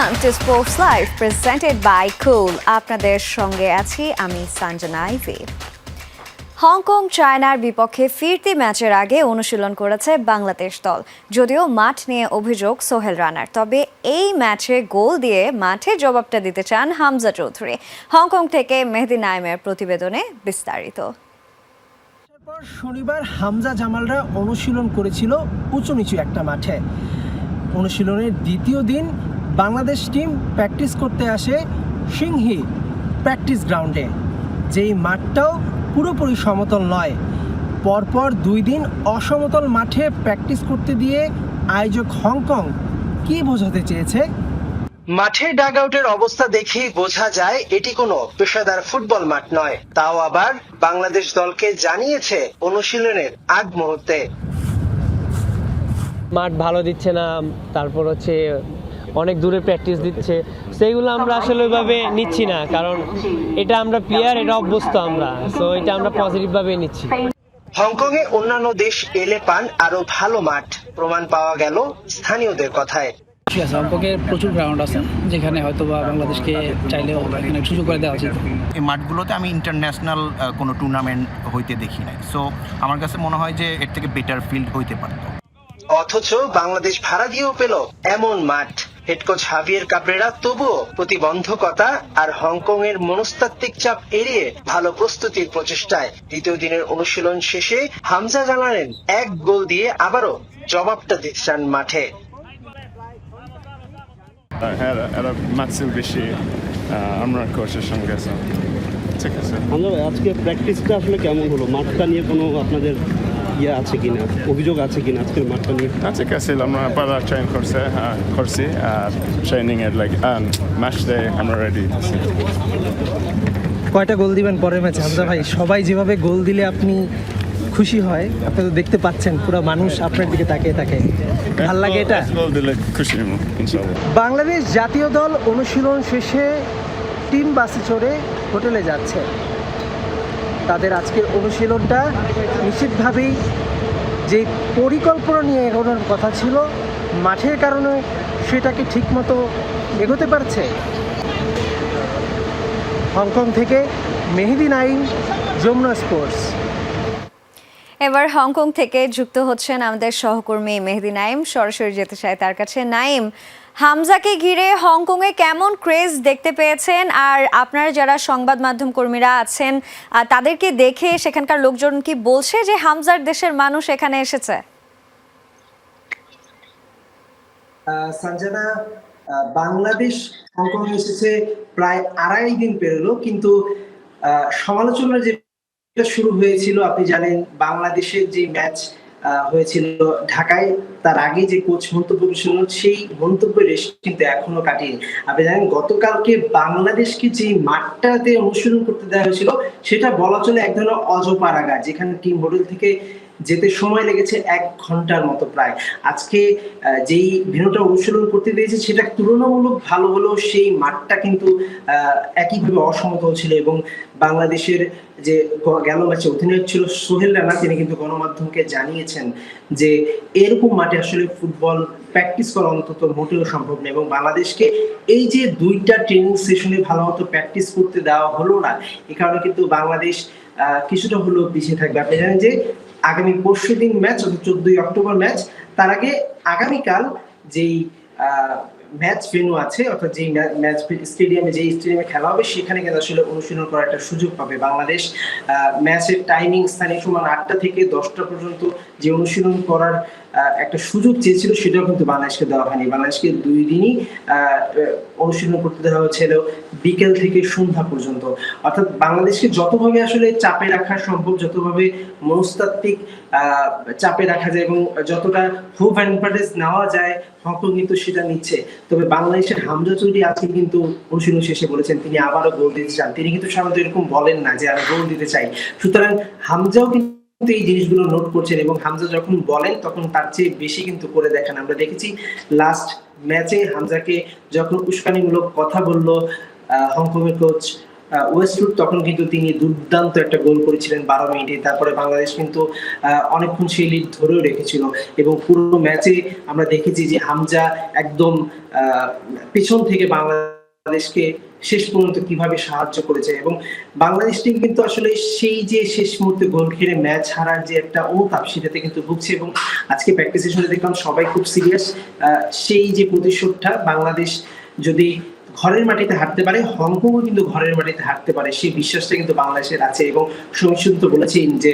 Welcome to sports live presented by cool আপনাদের সঙ্গে আছি আমি সঞ্জনা আইভি। হংকং, চায়নার বিপক্ষে ফিরতি ম্যাচের আগে অনুশীলন করেছে বাংলাদেশ দল। যদিও মাঠ নিয়ে অভিযোগ সোহেল রানার, তবে এই ম্যাচে গোল দিয়ে মাঠে জবাবটা দিতে চান হামজা চৌধুরী। হংকং থেকে মেহেদি নাইমের প্রতিবেদনে বিস্তারিত। শনিবার হামজা জামালরা অনুশীলন করেছিল উঁচু নিচু একটা মাঠে। অনুশীলনের দ্বিতীয় দিন বাংলাদেশ টিম প্র্যাকটিস করতে আসে সিংহি প্র্যাকটিস গ্রাউন্ডে। যেই মাঠটাও পুরোপুরি সমতল নয়। পরপর দুই দিন অসমতল মাঠে প্র্যাকটিস করতে দিয়ে আয়োজক হংকং কি বোঝাতে চেয়েছে? মাঠে ডাগ আউটের অবস্থা দেখেই বোঝা যায় এটি কোনো পেশাদার ফুটবল মাঠ নয়। তাও আবার বাংলাদেশ দলকে জানিয়েছে অনুশীলনের আগ মুহূর্তে। মাঠ ভালো দিচ্ছে না তারপর হচ্ছে অনেক দূরে প্র্যাকটিস দিচ্ছে। সেইগুলো আমরা আসলে ওইভাবে নিচ্ছি না কারণ এটা আমরা প্লেয়ার এটা অভ্যস্ত আমরা। সো এটা আমরা পজিটিভভাবে নিচ্ছি। হংকং এ অন্যান্য দেশ এলে পান আরও ভালো মাঠ প্রমাণ পাওয়া গেল স্থানীয়দের কথায়। ঠিক আছে অঙ্ককে প্রচুর গ্রাউন্ড আছে যেখানে হয়তো বা বাংলাদেশকে চাইলেও এখানে সুযোগ করে দেওয়া উচিত। এই মাঠগুলোতে আমি ইন্টারন্যাশনাল কোনো টুর্নামেন্ট হইতে দেখি নাই। সো আমার কাছে মনে হয় যে এর থেকে বেটার ফিল্ড হইতে পারতো। অথচ বাংলাদেশ ভাড়া দিয়েও পেল এমন মাঠ। হেড কোচ হাভিয়ের কাবরেরা তবুও প্রতিবন্ধকতা আর হংকং এর মনস্তাত্ত্বিক চাপ এড়িয়ে ভালো প্রস্তুতির প্রচেষ্টায় দ্বিতীয় দিনের অনুশীলন শেষে হামজা জানালেন এক গোল দিয়ে আবারও জবাবটা দিচ্ছেন মাঠে। বেশি আমরা কোচের সঙ্গে আছি। ঠিক আছে আমরা আজকে প্র্যাকটিসটা আসলে কেমন হলো? মাঠটা নিয়ে কোনো আপনাদের ইয়ে আছে কিনা অভিযোগ আছে কিনা আজকের মাঠটা নিয়ে? ঠিক আছে আমরা পারা ট্রেন করছে করছি আর ট্রেনিং এর লাইক ম্যাচ ডে আমরা রেডি কয়টা গোল দিবেন পরের ম্যাচে? হামজা ভাই সবাই যেভাবে গোল দিলে আপনি খুশি হয় আপনি তো দেখতে পাচ্ছেন পুরো মানুষ আপনার দিকে তাকিয়ে থাকে। ভালো লাগে এটা? গোল দিলে খুশি বাংলাদেশ জাতীয় দল অনুশীলন শেষে টিম বাসে চড়ে হোটেলে যাচ্ছে। তাদের আজকের অনুশীলনটা নিশ্চিতভাবেই যে পরিকল্পনা নিয়ে এগোনোর কথা ছিল, মাঠের কারণে সেটাকে ঠিকমতো এগোতে পারছে। হংকং থেকে মেহেদি নাইম যমুনা স্পোর্টস। এবার হংকং থেকে যুক্ত হচ্ছেন আমাদের সহকর্মী মেহেদি নাইম। সরাসরি যেতে চাই তার কাছে নাইম হামজাকে ঘিরে হংকংয়ে কেমন ক্রেজ দেখতে পেয়েছেন? আর আপনারা যারা সংবাদ মাধ্যম কর্মীরা আছেন তাদেরকে দেখে সেখানকার লোকজন কি বলছে যে হামজার দেশের মানুষ এখানে এসেছে? সঞ্জনা বাংলাদেশ হংকং এসেছে প্রায় আড়াই দিন পেরোলো, কিন্তু সমালোচনা যেটা শুরু হয়েছিল, আপনি জানেন, বাংলাদেশের যে ম্যাচ হয়েছিল ঢাকায়। তার আগে যে কোচ মন্তব্য করেছিল, সেই মন্তব্যের রেশ কিন্তু এখনও কাটিয়ে আপনি জানেন, গতকালকে বাংলাদেশকে যে মাঠটাতে অনুশীলন করতে দেওয়া হয়েছিল, সেটা বলা চলে এক ধরনের অজপারাগা যেখানে টিম হোটেল থেকে যেতে সময় লেগেছে এক ঘণ্টার মতো প্রায়। আজকে যেই ভেনুটা অনুশীলন করতে দিয়েছে সেটা তুলনামূলক ভালো হলেও সেই মাঠটা কিন্তু একইভাবে অসমতল ছিল এবং বাংলাদেশের যে গেল ম্যাচে অধিনায়ক ছিল সোহেল রানা, তিনি কিন্তু গণমাধ্যমকে জানিয়েছেন যে এরকম মাঠে আসলে ফুটবল প্র্যাকটিস করা অন্তত মোটেও সম্ভব নয় এবং বাংলাদেশকে এই যে দুইটা ট্রেনিং সেশনে ভালো মতো প্র্যাকটিস করতে দেওয়া হলো না, এ কারণে কিন্তু বাংলাদেশ কিছুটা হলেও পিছিয়ে থাকবে। আপনি জানেন যে আগামী পরশু দিন ম্যাচ অর্থাৎ চোদ্দই অক্টোবর ম্যাচ তার আগে আগামীকাল যেই ম্যাচ ভেনু আছে, অর্থাৎ যেই ম্যাচ স্টেডিয়ামে যেই স্টেডিয়ামে খেলা হবে, সেখানে কিন্তু আসলে অনুশীলন করার একটা সুযোগ পাবে বাংলাদেশ। ম্যাচের টাইমিং স্থানীয় সময় আটটা থেকে দশটা পর্যন্ত যে অনুশীলন করার একটা সুযোগ চেয়েছিল, সেটাও কিন্তু বাংলাদেশকে দেওয়া হয়নি। বাংলাদেশকে দুই দিনই অনুশীলন করতে দেওয়া হয়েছিল বিকেল থেকে সন্ধ্যা পর্যন্ত। অর্থাৎ বাংলাদেশকে যতভাবে আসলে চাপে রাখা সম্ভব, যতভাবে মনস্তাত্ত্বিক চাপে রাখা যায় এবং যতটা খুব অ্যাডভান্টেজ নেওয়া যায় হংকং কিন্তু সেটা নিচ্ছে। তবে বাংলাদেশের হামজা চৌধুরী আজকে কিন্তু অনুশীলন শেষে বলেছেন, তিনি আবারও গোল দিতে চান। তিনি কিন্তু সাধারণত এরকম বলেন না যে, আমি গোল দিতে চাই। সুতরাং হামজাও কিন্তু এই জিনিসগুলো নোট করছেন এবং হামজা যখন বলেন, তখন তার চেয়ে বেশি কিন্তু করে দেখান। আমরা দেখেছি লাস্ট ম্যাচে হামজাকে যখন উস্কানিমূলক কথা বলল হংকং কোচ ওয়েস্টউড তখন কিন্তু তিনি দুর্দান্ত একটা গোল করেছিলেন বারো মিনিটে। তারপরে বাংলাদেশ কিন্তু অনেকক্ষণ সেই লিড ধরেও রেখেছিল। এবং পুরো ম্যাচে আমরা দেখেছি যে হামজা একদম পেছন থেকে বাংলাদেশকে শেষ পর্যন্ত কীভাবে সাহায্য করেছে? এবং বাংলাদেশ টিম কিন্তু আসলে সেই যে শেষ মুহূর্তে গোল খেলে ম্যাচ হারার যে একটা অনুতাপ সেটাতে কিন্তু ভুগছে। এবং আজকে প্র্যাকটিস সেশনে দেখলাম সবাই খুব সিরিয়াস সেই যে প্রতিশোধটা বাংলাদেশ যদি ঘরের মাটিতে হারতে পারে, হংকংও কিন্তু ঘরের মাটিতে হারতে পারে। সেই বিশ্বাসটা কিন্তু বাংলাদেশের আছে। এবং সমীক্ষণ তো বলেছেন যে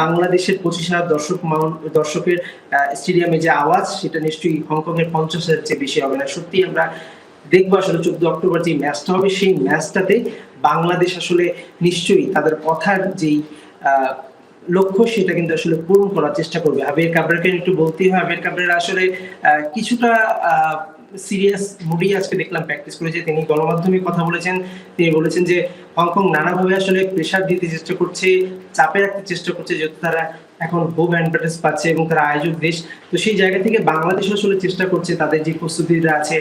বাংলাদেশের পঁচিশ হাজার দর্শক দর্শকের স্টেডিয়ামে যে আওয়াজ, সেটা নিশ্চয়ই হংকং এর পঞ্চাশ হাজার চেয়ে বেশি হবে না। সত্যি আমরা দেখব আসলে চোদ্দ অক্টোবর যে ম্যাচটা হবে, সেই ম্যাচটাতে বাংলাদেশ আসলে নিশ্চয়ই তাদের কথার যেই লক্ষ্য সেটা কিন্তু আসলে পূরণ করার চেষ্টা করবে। আবির কাবরাকে একটু বলতেই হয় আবির কাবরের আসলে কিছুটা সিরিয়াস মুডি আজকে দেখলাম প্র্যাকটিস করেছে। তিনি গণমাধ্যমে কথা বলেছেন। তিনি বলেছেন যে, হংকং নানাভাবে আসলে প্রেশার দিতে চেষ্টা করছে, চাপে রাখতে চেষ্টা করছে, যেহেতু তারা এখন হোম অ্যাডভার্টাইজ পাচ্ছে এবং তারা আয়োজক দেশ। তো সেই জায়গা থেকে বাংলাদেশ আসলে চেষ্টা করছে তাদের যে প্রস্তুতিটা আছে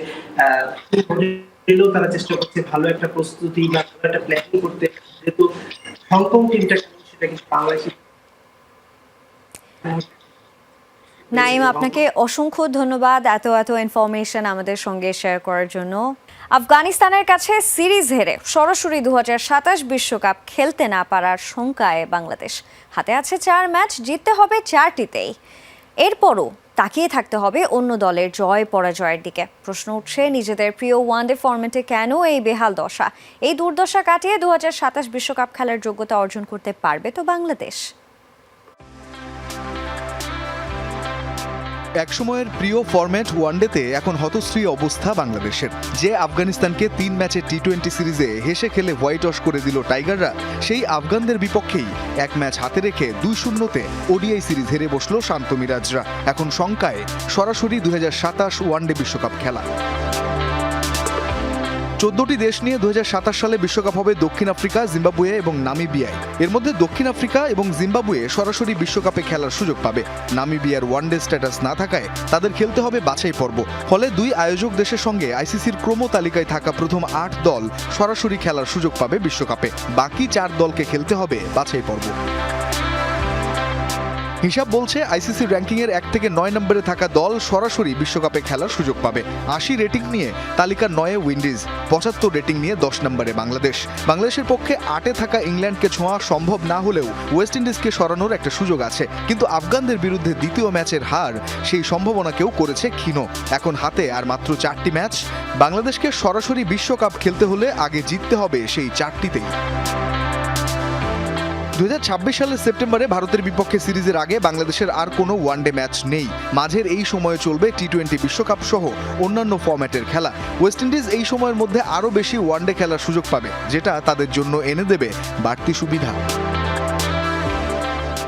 তারা চেষ্টা করছে ভালো একটা প্রস্তুতি বা একটা প্ল্যানিং করতে। যেহেতু হংকং টিমটা সেটা কিন্তু বাংলাদেশের নাইম, আপনাকে অসংখ্য ধন্যবাদ এত এত ইনফরমেশন আমাদের সঙ্গে শেয়ার করার জন্য। আফগানিস্তানের কাছে সিরিজ হেরে সরাসরি দু বিশ্বকাপ খেলতে না পারার শঙ্কায় বাংলাদেশ। হাতে আছে চার ম্যাচ জিততে হবে চারটিতেই। এরপরও তাকিয়ে থাকতে হবে অন্য দলের জয় পরাজয়ের দিকে। প্রশ্ন উঠছে নিজেদের প্রিয় ওয়ানডে ফরম্যাটে কেন এই বেহাল দশা? এই দুর্দশা কাটিয়ে দু বিশ্বকাপ খেলার যোগ্যতা অর্জন করতে পারবে তো বাংলাদেশ? একসময়ের প্রিয় ফরম্যাট ওয়ানডেতে এখন হতশ্রী অবস্থা বাংলাদেশের। যে আফগানিস্তানকে তিন ম্যাচে টি টোয়েন্টি সিরিজে হেসে খেলে হোয়াইট ওয়াশ করে দিল টাইগাররা, সেই আফগানদের বিপক্ষেই এক ম্যাচ হাতে রেখে দুই শূন্যতে ওডিআই সিরিজ হেরে বসল শান্ত মিরাজরা। এখন শঙ্কায় সরাসরি দু হাজার সাতাশ ওয়ানডে বিশ্বকাপ খেলা। চোদ্দটি দেশ নিয়ে দু হাজার সাতাশ সালে বিশ্বকাপ হবে দক্ষিণ আফ্রিকা, জিম্বাবুয়ে এবং নামিবিয়ায়। এর মধ্যে দক্ষিণ আফ্রিকা এবং জিম্বাবুয়ে সরাসরি বিশ্বকাপে খেলার সুযোগ পাবে। নামিবিয়ার ওয়ানডে স্ট্যাটাস না থাকায় তাদের খেলতে হবে বাছাই পর্ব। ফলে দুই আয়োজক দেশের সঙ্গে আইসিসির ক্রম তালিকায় থাকা প্রথম আট দল সরাসরি খেলার সুযোগ পাবে বিশ্বকাপে। বাকি চার দলকে খেলতে হবে বাছাই পর্ব। হিসাব বলছে আইসিসি র্যাঙ্কিংয়ের এক থেকে নয় নম্বরে থাকা দল সরাসরি বিশ্বকাপে খেলার সুযোগ পাবে। আশি রেটিং নিয়ে তালিকার নয়ে উইন্ডিজ, পঁচাত্তর রেটিং নিয়ে দশ নম্বরে বাংলাদেশ। বাংলাদেশের পক্ষে আটে থাকা ইংল্যান্ডকে ছোঁয়া সম্ভব না হলেও ওয়েস্ট ইন্ডিজকে সরানোর একটা সুযোগ আছে। কিন্তু আফগানদের বিরুদ্ধে দ্বিতীয় ম্যাচের হার সেই সম্ভাবনাকেও করেছে ক্ষীণ। এখন হাতে আর মাত্র চারটি ম্যাচ। বাংলাদেশকে সরাসরি বিশ্বকাপ খেলতে হলে আগে জিততে হবে সেই চারটিতেই। দু হাজার ছাব্বিশ সালের সেপ্টেম্বরে ভারতের বিপক্ষে সিরিজের আগে বাংলাদেশের আর কোনো ওয়ানডে ম্যাচ নেই। মাঝের এই সময়ে চলবে টি টোয়েন্টি বিশ্বকাপ সহ অন্যান্য ফর্ম্যাটের খেলা। ওয়েস্ট ইন্ডিজ এই সময়ের মধ্যে আরও বেশি ওয়ানডে খেলার সুযোগ পাবে, যেটা তাদের জন্য এনে দেবে বাড়তি সুবিধা।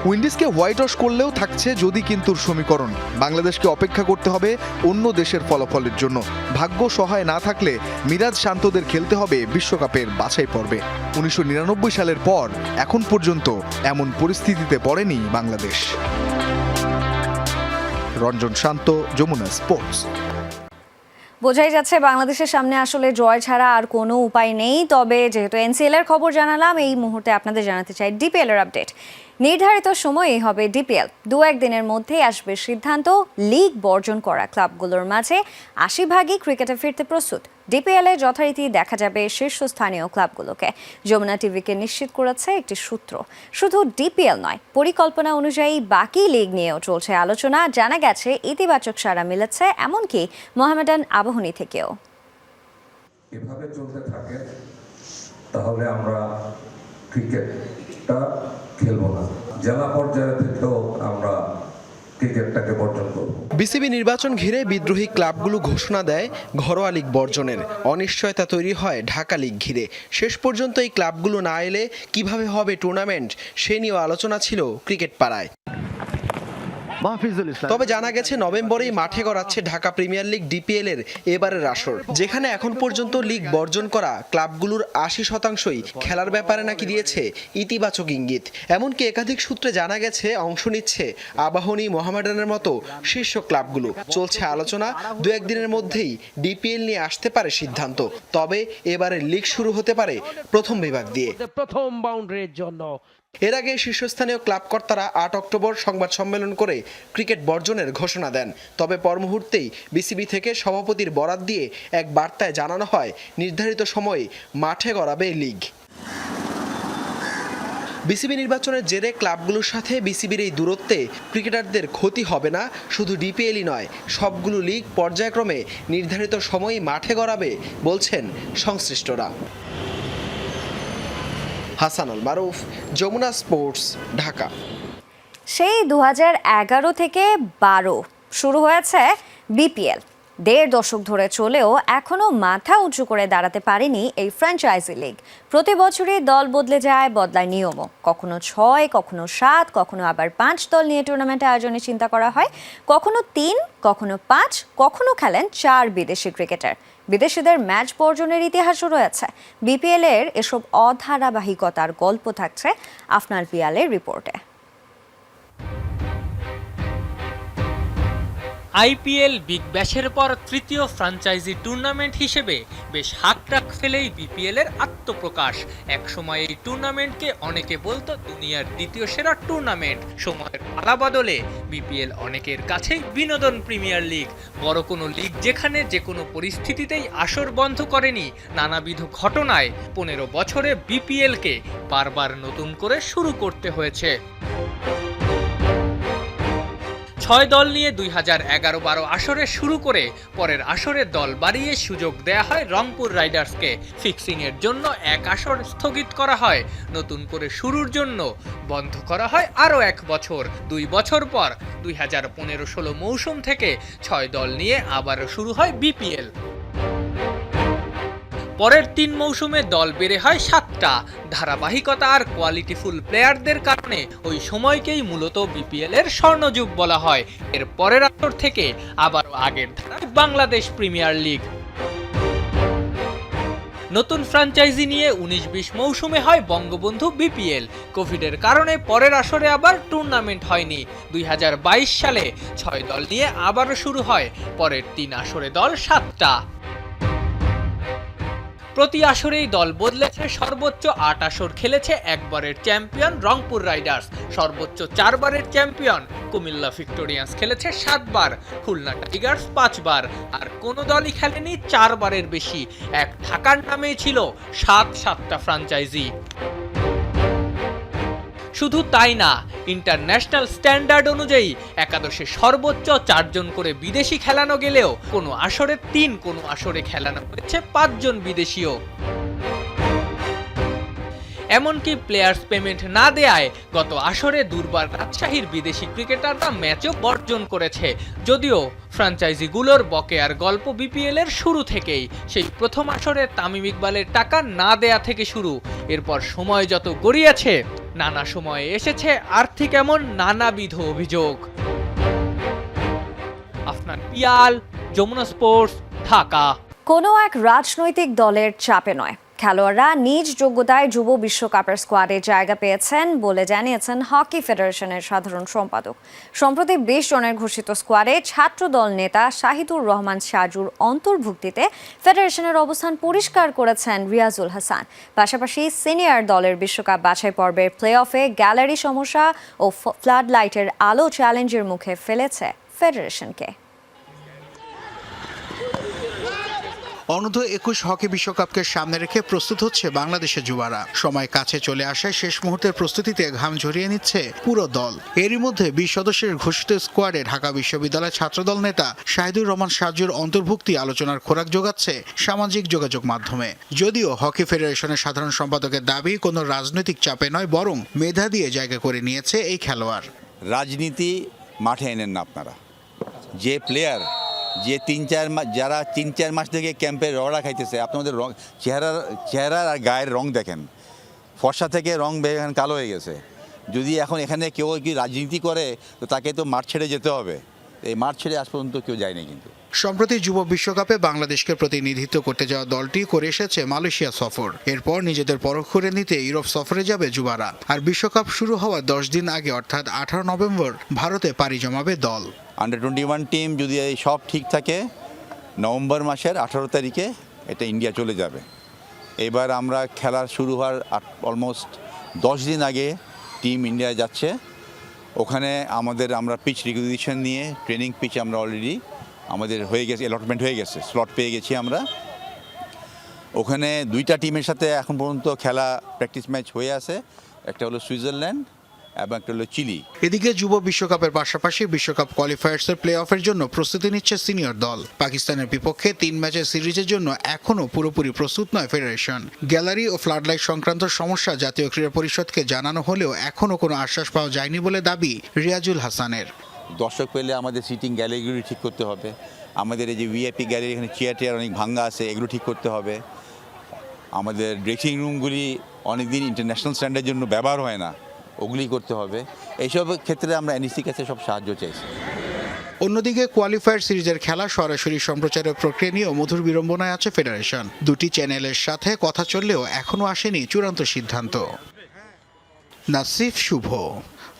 উইন্ডিজকে হোয়াইট ওয়াশ করলেও থাকছে যদি কিন্তু সমীকরণ। বাংলাদেশকে অপেক্ষা করতে হবে অন্য দেশের ফলাফলের জন্য। ভাগ্য সহায় না থাকলে মিরাজ শান্তদের খেলতে হবে বিশ্বকাপের বাছাই পর্বে। উনিশশো নিরানব্বই সালের পর এখন পর্যন্ত এমন পরিস্থিতিতে পড়েনি বাংলাদেশ। রঞ্জন শান্ত, যমুনা স্পোর্টস। বোঝাই যাচ্ছে বাংলাদেশের সামনে আসলে জয় ছাড়া আর কোনো উপায় নেই। তবে যেহেতু এনসিএল এর খবর জানালাম, এই মুহূর্তে আপনাদের জানাতে চাই ডিপিএল এর আপডেট। নির্ধারিত সময়েই হবে ডিপিএল। দু একদিনের মধ্যেই আসবে সিদ্ধান্ত, লিগ বর্জন করা ক্লাবগুলোর মাঝে। আশি ভাগই ক্রিকেটে ফিরতে প্রস্তুত। ডিপিএল যথারীতি দেখা যাবে শীর্ষস্থানীয় ক্লাবগুলোকে। যমুনা টিভিকে নিশ্চিত করেছে একটি সূত্র। শুধু ডিপিএল নয়, পরিকল্পনা অনুযায়ী বাকি লিগ নিয়েও চলছে আলোচনা। জানা গেছে, ইতিবাচক সাড়া মিলেছে, এমনকি মোহামেডান আবাহনী থেকেও। এভাবে চলতে থাকে, তাহলে আমরা ক্রিকেটটা খেলব না। জেলা পর্যায়ে থেকেও আমরা বিসিবি নির্বাচন ঘিরে বিদ্রোহী ক্লাবগুলো ঘোষণা দেয় ঘরোয়া লীগ বর্জনের। অনিশ্চয়তা তৈরি হয় ঢাকা লীগ ঘিরে। শেষ পর্যন্ত এই ক্লাবগুলো না এলে কীভাবে হবে টুর্নামেন্ট সে নিয়েও আলোচনা ছিল ক্রিকেট পাড়ায়। মাহফিজুল ইসলাম। তবে জানা গেছে নভেম্বরেই মাঠে গড়াচ্ছে ঢাকা প্রিমিয়ার লিগ ডিপিএল এর এবারের আসর যেখানে এখন পর্যন্ত লিগ বর্জন করা ক্লাবগুলোর আশি শতাংশই খেলার ব্যাপারে নাকি দিয়েছে ইতিবাচক ইঙ্গিত। এমনকি একাধিক সূত্রে জানা গেছে অংশ নিচ্ছে আবাহনী মোহামেডানের মতো শীর্ষ ক্লাবগুলো। চলছে আলোচনা দু একদিনের মধ্যেই ডিপিএল নিয়ে আসতে পারে সিদ্ধান্ত। তবে এবারে লিগ শুরু হতে পারে প্রথম বিভাগ দিয়ে। প্রথম বাউন্ডারির জন্য। এর আগে শীর্ষস্থানীয় ক্লাব কর্তারা আট অক্টোবর সংবাদ সম্মেলন করে ক্রিকেট বর্জনের ঘোষণা দেন। তবে পর মুহূর্তেই বিসিবি থেকে সভাপতির বরাত দিয়ে এক বার্তায় জানানো হয়, নির্ধারিত সময়ে মাঠে গড়াবে লিগ। বিসিবি নির্বাচনের জেরে ক্লাবগুলোর সাথে বিসিবির এই দূরত্বে ক্রিকেটারদের ক্ষতি হবে না, শুধু ডিপিএলই নয়, সবগুলো লিগ পর্যায়ক্রমে নির্ধারিত সময়ে মাঠে গড়াবে বলছেন সংশ্লিষ্টরা। হাসানুল মারুফ, যমুনা স্পোর্টস, ঢাকা। সেই দুহাজার এগারো থেকে বারো শুরু হয়েছে বিপিএল। দেড় দশক ধরে চলেও এখনও মাথা উঁচু করে দাঁড়াতে পারেনি এই ফ্র্যাঞ্চাইজি লিগ। প্রতি বছরই দল বদলে যায়, বদলায় নিয়মও। কখনো ছয়, কখনো সাত, কখনো আবার পাঁচ দল নিয়ে টুর্নামেন্ট আয়োজনে চিন্তা করা হয়। কখনো তিন, কখনো পাঁচ, কখনো খেলেন চার বিদেশি ক্রিকেটার বিদেশিদের ম্যাচ বর্জনের ইতিহাসও রয়েছে। বিপিএল এর এসব অধারাবাহিকতার গল্প থাকছে আফনার পিয়ালের রিপোর্টে। আইপিএল, বিগ ব্যাশের পর তৃতীয় ফ্র্যাঞ্চাইজি টুর্নামেন্ট হিসেবে বেশ হাকটাক ফেলেই বিপিএল এর আত্মপ্রকাশ। একসময় এই টুর্নামেন্টকে অনেকে বলতো দুনিয়ার দ্বিতীয় সেরা টুর্নামেন্ট। সময়ের পালা বদলে বিপিএল অনেকের কাছেই বিনোদন প্রিমিয়ার লিগ। বড় কোনো লিগ যেখানে যে কোনো পরিস্থিতিতেই আসর বন্ধ করেনি নানাবিধ ঘটনায়। পনেরো বছরে বিপিএলকে বারবার নতুন করে শুরু করতে হয়েছে। ছয় দল নিয়ে দুই হাজার এগারো বারো আসরে শুরু করে পরের আসরের দল বাড়িয়ে সুযোগ দেয়া হয় রংপুর রাইডার্সকে। ফিক্সিংয়ের জন্য এক আসর স্থগিত করা হয়। নতুন করে শুরুর জন্য বন্ধ করা হয় আরও এক বছর। দুই বছর পর দুই হাজার পনেরো ষোলো মৌসুম থেকে ছয় দল নিয়ে আবারও শুরু হয় বিপিএল। পরের তিন মৌসুমে দল বেড়ে হয় সাতটা। ধারাবাহিকতা আর কোয়ালিটিফুল প্লেয়ারদের কারণে ওই সময়কেই মূলত বিপিএল এর স্বর্ণযুগ বলা হয়। এর পরের আসর থেকে আবারও আগের ধারায় বাংলাদেশ প্রিমিয়ার লিগ। নতুন ফ্র্যাঞ্চাইজি নিয়ে উনিশ বিশ মৌসুমে হয় বঙ্গবন্ধু বিপিএল কোভিডের কারণে পরের আসরে আবার টুর্নামেন্ট হয়নি। দুই হাজার বাইশ সালে ছয় দল নিয়ে আবারও শুরু হয়। পরের তিন আসরে দল সাতটা। প্রতি আসরেই দল বদলেছে, সর্বোচ্চ আট আসর খেলেছে একবারের চ্যাম্পিয়ন রংপুর রাইডার্স। সর্বোচ্চ চারবারের চ্যাম্পিয়ন কুমিল্লা ভিক্টোরিয়ান্স খেলেছে সাতবার, খুলনা টাইগার্স পাঁচবার। আর কোনো দলই খেলেনি চারবারের বেশি। এক ঢাকার নামেই ছিল সাত সাতটা ফ্রাঞ্চাইজি। শুধু তাই না ইন্টারন্যাশনাল স্ট্যান্ডার্ড অনুযায়ী একাদশে সর্বোচ্চ চারজন করে বিদেশি খেলানো গেলেও কোনো আসরে তিন, কোনো আসরে খেলানো হয়েছে পাঁচজন বিদেশিও। এমনকি প্লেয়ার্স পেমেন্ট না দেয়ায় গত আসরে দুর্বার রাজশাহীর বিদেশি ক্রিকেটাররা ম্যাচও বর্জন করেছে। যদিও ফ্র্যাঞ্চাইজিগুলোর বকেয়ার গল্প বিপিএল এর শুরু থেকেই। সেই প্রথম আসরে তামিম ইকবালের টাকা না দেয়া থেকে শুরু। এরপর সময় যত গড়িয়েছে নানা সময়ে এসেছে আর্থিক এমন নানাবিধ অভিযোগ। আফনান পিয়াল, যমুনা স্পোর্টস, ঢাকা। কোনো এক রাজনৈতিক দলের চাপে নয়। খেলোয়াড়রা নিজ যোগ্যতায় যুব বিশ্বকাপের স্কোয়াডে জায়গা পেয়েছেন বলে জানিয়েছেন হকি ফেডারেশনের সাধারণ সম্পাদক। সম্প্রতি বিশ জনের ঘোষিত স্কোয়াডে ছাত্রদল নেতা শাহিদুর রহমান সাজুর অন্তর্ভুক্তিতে ফেডারেশনের অবস্থান পরিষ্কার করেছেন রিয়াজুল হাসান। পাশাপাশি সিনিয়র দলের বিশ্বকাপ বাছাই পর্বের প্লে অফে গ্যালারি সমস্যা ও ফ্লাড লাইটের আলো চ্যালেঞ্জের মুখে ফেলেছে ফেডারেশনকে। অনূর্ধ্ব একুশ হকি বিশ্বকাপকে সামনে রেখে প্রস্তুত হচ্ছে বাংলাদেশের যুবারা। সময় কাছে চলে আসায় শেষ মুহূর্তের প্রস্তুতিতে ঘাম ঝরিয়ে নিচ্ছে পুরো দল। এরই মধ্যে বিশ সদস্যের ঘোষিত স্কোয়াডে ঢাকা বিশ্ববিদ্যালয়ের ছাত্রদল নেতা শাহিদুর রহমান সাজুর অন্তর্ভুক্তি আলোচনার খোরাক যোগাচ্ছে সামাজিক যোগাযোগ মাধ্যমে। যদিও হকি ফেডারেশনের সাধারণ সম্পাদকের দাবি, কোনো রাজনৈতিক চাপে নয়, বরং মেধা দিয়ে জায়গা করে নিয়েছে এই খেলোয়াড়। রাজনীতি মাঠে এনেন না আপনারা। যে প্লেয়ার যে তিন চার মাস যারা তিন চার মাস থেকে ক্যাম্পে রড়া খাইতেছে, আপনাদের রং চেহারার চেহারার আর গায়ের রং দেখেন। ফর্সা থেকে রং বের কালো হয়ে গেছে। যদি এখন এখানে কেউ কি রাজনীতি করে, তো তাকে তো মাঠ ছেড়ে যেতে হবে। এই মাঠ ছেড়ে আজ পর্যন্ত কেউ যায়নি কিন্তু। সম্প্রতি যুব বিশ্বকাপে বাংলাদেশকে প্রতিনিধিত্ব করতে যাওয়া দলটি করে এসেছে মালয়েশিয়া সফর। এরপর নিজেদের পরখ করে নিতে ইউরোপ সফরে যাবে যুবারা। আর বিশ্বকাপ শুরু হওয়ার দশ দিন আগে, অর্থাৎ আঠারো নভেম্বর, ভারতে পাড়ি জমাবে দল। আন্ডার টোয়েন্টি ওয়ান টিম যদি সব ঠিক থাকে, নভেম্বর মাসের আঠারো তারিখে এটা ইন্ডিয়া চলে যাবে। এবার আমরা খেলা শুরু হওয়ার অলমোস্ট দশ দিন আগে টিম ইন্ডিয়া যাচ্ছে। ওখানে আমাদের আমরা পিচ রিকুইজিশন নিয়ে ট্রেনিং পিচ আমরা অলরেডি আমাদের হয়ে গেছে অ্যালটমেন্ট হয়ে গেছে স্লট পেয়ে গেছি আমরা। ওখানে দুইটা টিমের সাথে এখন পর্যন্ত খেলা প্র্যাকটিস ম্যাচ হয়ে আছে। একটা হলো সুইজারল্যান্ড এবং একটা হলো চিলি। এদিকে যুব বিশ্বকাপের পাশাপাশি বিশ্বকাপ কোয়ালিফায়ার্সের প্লে অফের জন্য প্রস্তুতি নিচ্ছে সিনিয়র দল। পাকিস্তানের বিপক্ষে তিন ম্যাচের সিরিজের জন্য এখনও পুরোপুরি প্রস্তুত নয় ফেডারেশন গ্যালারি ও ফ্লাডলাইট সংক্রান্ত সমস্যা জাতীয় ক্রীড়া পরিষদকে জানানো হলেও এখনও কোনো আশ্বাস পাওয়া যায়নি বলে দাবি রিয়াজুল হাসানের। দর্শক পেলে আমাদের সিটিং গ্যালারিগুলি ঠিক করতে হবে। আমাদের এই যে ভিআইপি গ্যালারি, এখানে চেয়ার টেয়ার অনেক ভাঙ্গা আছে, এগুলো ঠিক করতে হবে। আমাদের ড্রেসিং রুমগুলি অনেকদিন ইন্টারন্যাশনাল স্ট্যান্ডার্ডের জন্য ব্যবহার হয় না ওগুলি করতে হবে। এইসব ক্ষেত্রে আমরা এনইসির কাছে সব সাহায্য চাইছি। অন্যদিকে কোয়ালিফায়ার সিরিজের খেলা সরাসরি সম্প্রচারের প্রক্রিয়া নিয়েও মধুর বিড়ম্বনায় আছে ফেডারেশন দুটি চ্যানেলের সাথে কথা চললেও এখনও আসেনি চূড়ান্ত সিদ্ধান্ত। নাসিফ শুভ।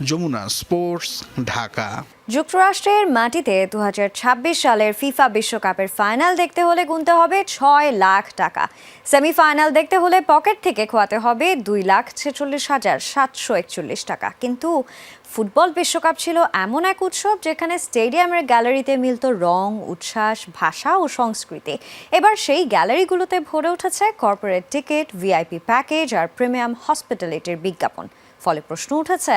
যমুনা স্পোর্টস, ঢাকা। যুক্তরাষ্ট্রের মাটিতে দুহাজার ছাব্বিশ সালের ফিফা বিশ্বকাপের ফাইনাল দেখতে হলে গুনতে হবে ছয় লাখ টাকা। সেমিফাইনাল দেখতে হলে পকেট থেকে খোয়াতে হবে দুই লাখ ছেচল্লিশ হাজার সাতশো একচল্লিশ টাকা। কিন্তু ফুটবল বিশ্বকাপ ছিল এমন এক উৎসব যেখানে স্টেডিয়ামের গ্যালারিতে মিলত রং, উচ্ছ্বাস, ভাষা ও সংস্কৃতি। এবার সেই গ্যালারিগুলোতে ভরে উঠেছে কর্পোরেট টিকিট, ভিআইপি প্যাকেজ আর প্রিমিয়াম হসপিটালিটির বিজ্ঞাপন। ফলে প্রশ্ন উঠেছে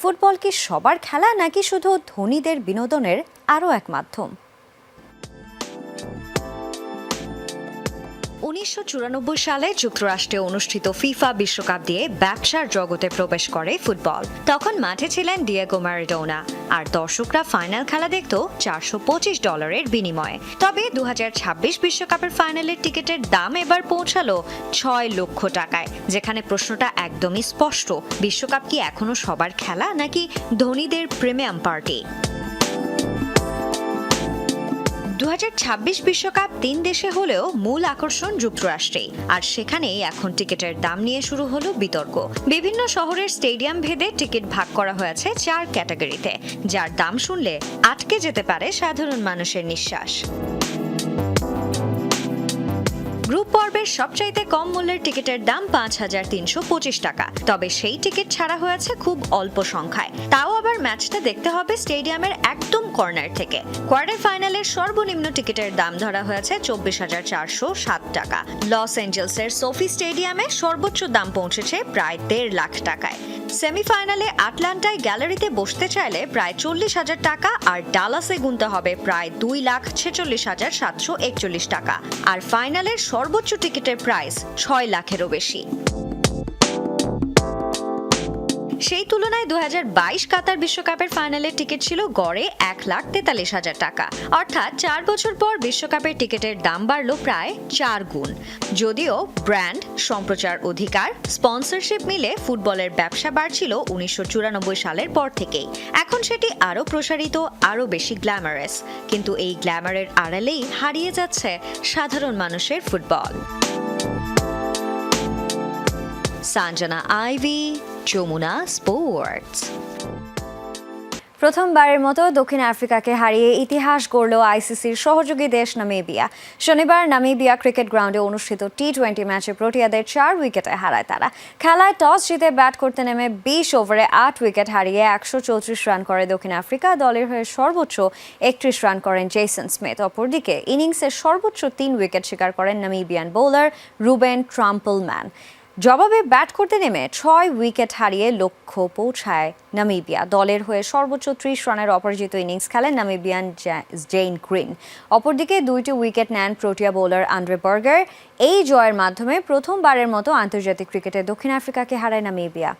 ফুটবল কি সবার খেলা নাকি শুধু ধনীদের বিনোদনের আরও এক মাধ্যম? উনিশশো চুরানব্বই সালে যুক্তরাষ্ট্রে অনুষ্ঠিত ফিফা বিশ্বকাপ দিয়ে ব্যবসার জগতে প্রবেশ করে ফুটবল। তখন মাঠে ছিলেন ডিয়েগো ম্যারাডোনা আর দর্শকরা ফাইনাল খেলা দেখত চারশো পঁচিশ ডলারের বিনিময়ে। তবে দু বিশ্বকাপের ফাইনালের টিকিটের দাম এবার পৌঁছালো ছয় লক্ষ টাকায়। যেখানে প্রশ্নটা একদমই স্পষ্ট, বিশ্বকাপ কি এখনও সবার খেলা নাকি ধনীদের প্রিমিয়াম পার্টি? দু বিশ্বকাপ তিন দেশে হলেও মূল আকর্ষণ যুক্তরাষ্ট্রেই। আর সেখানেই এখন টিকিটের দাম নিয়ে শুরু হলো বিতর্ক। বিভিন্ন শহরের স্টেডিয়াম ভেদে টিকিট ভাগ করা হয়েছে চার ক্যাটাগরিতে, যার দাম শুনলে আটকে যেতে পারে সাধারণ মানুষের নিঃশ্বাস। গ্রুপ পর্বের সবচাইতে কম মূল্যের টিকিটের দাম পাঁচ হাজার তিনশো পঁচিশ টাকা। তবে সেই টিকিট ছাড়া হয়েছে খুব অল্প সংখ্যায়। তাও আবার ম্যাচটা দেখতে হবে স্টেডিয়ামের একদম কর্নার থেকে। কোয়ার্টার ফাইনালের সর্বনিম্ন টিকিটের দাম ধরা হয়েছে চব্বিশ হাজার চারশো সাত টাকা। লস অ্যাঞ্জেলসের সোফি স্টেডিয়ামে সর্বোচ্চ দাম পৌঁছেছে প্রায় দেড় লাখ টাকায়। সেমিফাইনালে আটলান্টায় গ্যালারিতে বসতে চাইলে প্রায় চল্লিশ হাজার টাকা আর ডালাসে গুনতে হবে প্রায় দুই লাখ ছেচল্লিশ হাজার সাতশো একচল্লিশ টাকা। আর ফাইনালের সর্বোচ্চ টিকিটের প্রাইস ছয় লাখেরও বেশি। সেই তুলনায় দু হাজার বাইশ কাতার বিশ্বকাপের ফাইনালের টিকিট ছিল গড়ে এক লাখ তেতাল্লিশ হাজার টাকা। অর্থাৎ চার বছর পর বিশ্বকাপের টিকিটের দাম বাড়ল প্রায় চার গুণ। যদিও ব্র্যান্ড, সম্প্রচার অধিকার, স্পন্সরশিপ মিলে ফুটবলের ব্যবসা বাড়ছিল উনিশশো চুরানব্বই সালের পর থেকেই। এখন সেটি আরও প্রসারিত, আরও বেশি গ্ল্যামারাস। কিন্তু এই গ্ল্যামারের আড়ালেই হারিয়ে যাচ্ছে সাধারণ মানুষের football. Sanjana Ivy Jamuna sports. প্রথমবারের মতো দক্ষিণ আফ্রিকাকে হারিয়ে ইতিহাস গড়ল আইসিসির সহযোগী দেশ নামিবিয়া। শনিবার নামিবিয়া ক্রিকেট গ্রাউন্ডে অনুষ্ঠিত টি টোয়েন্টি ম্যাচে প্রোটিয়াদের চার উইকেটে হারায় তারা। খেলায় টস জিতে ব্যাট করতে নেমে বিশ ওভারে আট উইকেট হারিয়ে একশো চৌত্রিশ রান করে দক্ষিণ আফ্রিকা। দলের হয়ে সর্বোচ্চ একত্রিশ রান করেন জেসন স্মিথ। অপরদিকে ইনিংসের সর্বোচ্চ তিন উইকেট শিকার করেন নামিবিয়ান বোলার রুবেন ট্রাম্পলম্যান। জবাবে ব্যাট করতে নেমে ছয় উইকেট হারিয়ে লক্ষ্য পৌঁছায় নামিবিয়া। দলের হয়ে সর্বোচ্চ ত্রিশ রানের অপরাজিত ইনিংস খেলেন নামিবিয়ান জেইন গ্রিন। অপরদিকে দুইটি উইকেট নেন প্রোটিয়া বোলার আন্দ্রে বার্গার। এই জয়ের মাধ্যমে প্রথমবারের মতো আন্তর্জাতিক ক্রিকেটে দক্ষিণ আফ্রিকাকে হারায় নামিবিয়া।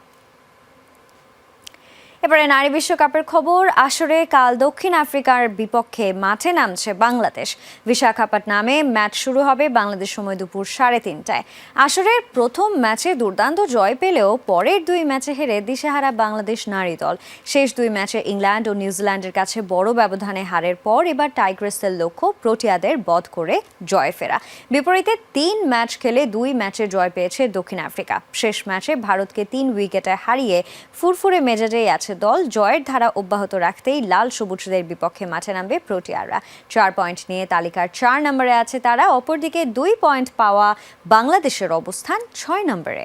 এবারে নারী বিশ্বকাপের খবর, আসরে কাল দক্ষিণ আফ্রিকার বিপক্ষে মাঠে নামছে বাংলাদেশ। বিশাখাপট্টনামে ম্যাচ শুরু হবে বাংলাদেশ সময় দুপুর সাড়ে তিনটায়। আসরের প্রথম ম্যাচে দুর্দান্ত জয় পেলেও পরের দুই ম্যাচে হেরে দিশেহারা বাংলাদেশ নারী দল। শেষ দুই ম্যাচে ইংল্যান্ড ও নিউজিল্যান্ডের কাছে বড় ব্যবধানে হারের পর এবার টাইগ্রেসের লক্ষ্য প্রোটিয়াদের বধ করে জয় ফেরা। বিপরীতে তিন ম্যাচ খেলে দুই ম্যাচে জয় পেয়েছে দক্ষিণ আফ্রিকা। শেষ ম্যাচে ভারতকে তিন উইকেটে হারিয়ে ফুরফুরে মেজাজেই আছে দল জয়ের ধারা অব্যাহত রাখতেই লাল সবুজদের বিপক্ষে মাঠে নামবে প্রোটিয়াররা। চার পয়েন্ট নিয়ে তালিকার চার নম্বরে আছে তারা, অপরদিকে দুই পয়েন্ট পাওয়া বাংলাদেশের অবস্থান ছয় নম্বরে।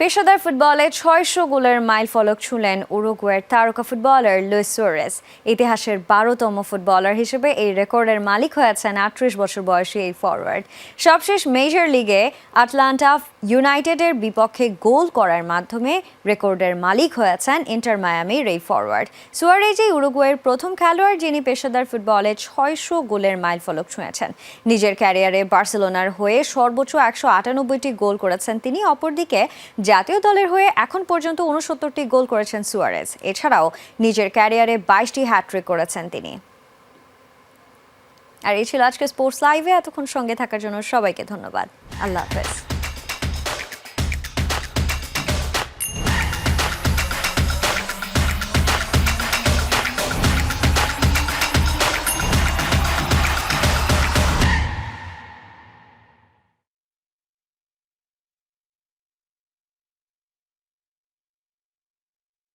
পেশাদার ফুটবলে ছয়শো গোলের মাইল ফলক ছুঁলেন উরুগুয়ের তারকা ফুটবলার লুইস সুয়ারেস ইতিহাসের বারোতম ফুটবলার হিসেবে এই রেকর্ডের মালিক হয়েছেন আটত্রিশ বছর বয়সী এই ফরওয়ার্ড সবশেষ মেজর লিগে আটলান্টা ইউনাইটেডের বিপক্ষে গোল করার মাধ্যমে রেকর্ডের মালিক হয়েছেন ইন্টার মায়ামির এই ফরওয়ার্ড সুয়ারেজই উরুগুয়ের প্রথম খেলোয়াড় যিনি পেশাদার ফুটবলে ছয়শো গোলের মাইল ফলক ছুঁয়েছেন। নিজের ক্যারিয়ারে বার্সেলোনার হয়ে সর্বোচ্চ একশো আটানব্বইটি গোল করেছেন তিনি, অপরদিকে জাতীয় দলের হয়ে এখন পর্যন্ত উনসত্তরটি গোল করেছেন সুয়ারেজ। এছাড়াও নিজের ক্যারিয়ারে বাইশটি হ্যাট্রিক করেছেন তিনি। আর এই ছিল আজকে স্পোর্টস লাইভে এতক্ষণ সঙ্গে থাকার জন্য সবাইকে ধন্যবাদ। আল্লাহ হাফেজ।